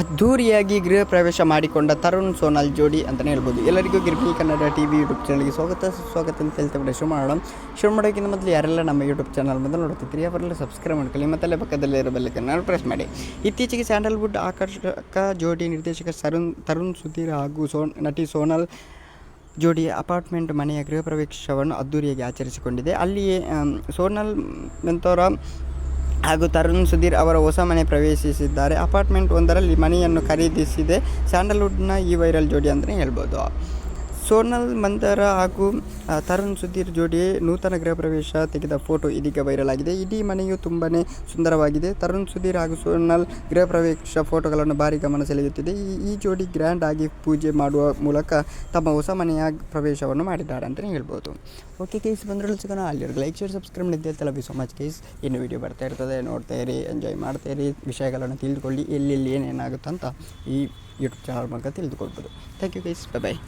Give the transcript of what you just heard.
ಅದ್ಧೂರಿಯಾಗಿ ಗೃಹ ಪ್ರವೇಶ ಮಾಡಿಕೊಂಡ ತರುಣ್ ಸೋನಾಲ್ ಜೋಡಿ ಅಂತಲೇ ಹೇಳ್ಬೋದು. ಎಲ್ಲರಿಗೂ ಗಿರ್ಬಿ ಕನ್ನಡ ಟಿ ವಿ ಯೂಟ್ಯೂಬ್ ಚಾನಲ್ಗೆ ಸ್ವಾಗತ. ಸ್ವಾಗತ ಅಂತ ಹೇಳ್ತಾ ಬಿಡಿ ಶುರು ಮಾಡೋಣ. ಶುರು ಮಾಡೋಕ್ಕಿಂತ ಮೊದಲು ಯಾರೆಲ್ಲ ನಮ್ಮ ಯೂಟ್ಯೂಬ್ ಚಾನಲ್ ಮೊದಲು ನೋಡ್ತಿದ್ರಿ ಅವರೆಲ್ಲ ಸಬ್ಸ್ಕ್ರೈಬ್ ಮಾಡ್ಕೊಳ್ಳಿ, ಮತ್ತಲ್ಲೇ ಪಕ್ಕದಲ್ಲೇ ಇರೋ ಬೆಲ್ಲಕ್ಕನ್ನು ಪ್ರೆಸ್ ಮಾಡಿ. ಇತ್ತೀಚೆಗೆ ಸ್ಯಾಂಡಲ್ವುಡ್ ಆಕರ್ಷಕ ಜೋಡಿ ನಿರ್ದೇಶಕ ಸರುಣ್, ತರುಣ್ ಸುಧೀರ್ ಹಾಗೂ ಸೋ ನಟಿ ಸೋನಾಲ್ ಜೋಡಿ ಅಪಾರ್ಟ್ಮೆಂಟ್ ಮನೆಯ ಗೃಹ ಪ್ರವೇಶವನ್ನು ಅದ್ದೂರಿಯಾಗಿ ಆಚರಿಸಿಕೊಂಡಿದೆ. ಅಲ್ಲಿಯೇ ಸೋನಲ್ ಮೆಂತೋರ ಹಾಗೂ ತರುಣ್ ಸುಧೀರ್ ಅವರ ಹೊಸ ಮನೆ ಪ್ರವೇಶಿಸಿದ್ದಾರೆ. ಅಪಾರ್ಟ್ಮೆಂಟ್ ಒಂದರಲ್ಲಿ ಮನೆಯನ್ನು ಖರೀದಿಸಿದೆ. ಸ್ಯಾಂಡಲ್ವುಡ್ನ ಈ ವೈರಲ್ ಜೋಡಿ ಅಂತಲೇ ಹೇಳ್ಬೋದು. ಸೋನಲ್ ಮಂದರ ಹಾಗೂ ತರುಣ್ ಸುಧೀರ್ ಜೋಡಿ ನೂತನ ಗೃಹ ಪ್ರವೇಶ ತೆಗೆದ ಫೋಟೋ ಇದೀಗ ವೈರಲ್ ಆಗಿದೆ. ಇಡೀ ಮನೆಯು ತುಂಬಾ ಸುಂದರವಾಗಿದೆ. ತರುಣ್ ಸುಧೀರ್ ಹಾಗೂ ಸೋನಲ್ ಗೃಹ ಪ್ರವೇಶ ಫೋಟೋಗಳನ್ನು ಭಾರಿ ಗಮನ ಸೆಳೆಯುತ್ತಿದೆ. ಈ ಜೋಡಿ ಗ್ರ್ಯಾಂಡ್ ಆಗಿ ಪೂಜೆ ಮಾಡುವ ಮೂಲಕ ತಮ್ಮ ಹೊಸ ಮನೆಯ ಪ್ರವೇಶವನ್ನು ಮಾಡಿದ್ದಾರೆ ಅಂತಲೇ ಹೇಳ್ಬೋದು. ಓಕೆ ಕೇಸ್ ಬಂದರೂ ಸಿಗೋಣ. ಅಲ್ಲಿವರೆಗೆ ಲೈಕ್ ಶೇರ್ ಸಬ್ಸ್ಕ್ರೈಬ್ ಮಾಡಿದ್ದೆ. ಲವ್ ಯು ಸೊ ಮಚ್ ಕೇಸ್ ಇನ್ನು ವೀಡಿಯೋ ಬರ್ತಾ ಇರ್ತದೆ. ನೋಡ್ತಾ ಇರಿ ಎಂಜಾಯ್ ಮಾಡ್ತಾ ಇರಿ. ವಿಷಯಗಳನ್ನು ತಿಳಿದುಕೊಳ್ಳಿ. ಎಲ್ಲೆಲ್ಲಿ ಏನೇನಾಗುತ್ತೆ ಅಂತ ಈ ಯೂಟ್ಯೂಬ್ ಚಾನಲ್ ಮೂಲಕ ತಿಳಿದುಕೊಳ್ಬೋದು. ಥ್ಯಾಂಕ್ ಯು ಕೇಸ್ ಬೈ ಬಾಯ್